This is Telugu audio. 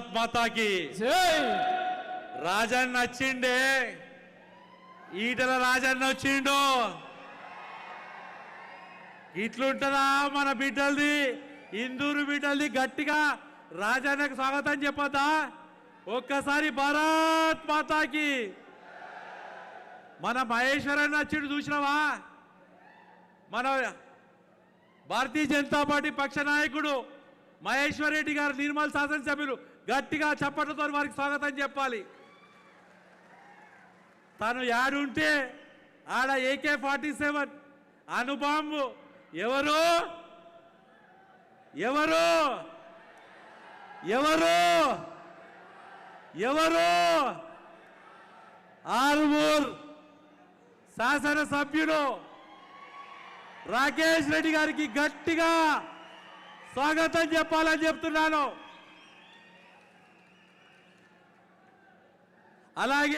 భారత్ మాతాకి. రాజన్న వచ్చిండే. ఈటల రాజన్న వచ్చిండు. ఇట్లుంటదా మన బిడ్డలది? ఇందూరు బిడ్డలది గట్టిగా రాజన్నకు స్వాగతం చెప్పొద్దా? ఒక్కసారి భారత్ మాతాకి. మన మహేశ్వరన్న వచ్చిండు చూసినావా? మన భారతీయ జనతా పార్టీ పక్ష నాయకుడు మహేశ్వర్ రెడ్డి గారు నిర్మల్ శాసనసభ్యులు. గట్టిగా చప్పట్లతో వారికి స్వాగతం చెప్పాలి. తను యాడుంటే ఆడ ఏకే ఫార్టీ సెవెన్ అనుబాంబు. ఎవరు? ఎవరు? ఎవరు? ఎవరు? ఆల్మూర్ శాసనసభ్యుడు రాకేష్ రెడ్డి గారికి గట్టిగా స్వాగతం చెప్పాలని చెప్తున్నాను. అలాగే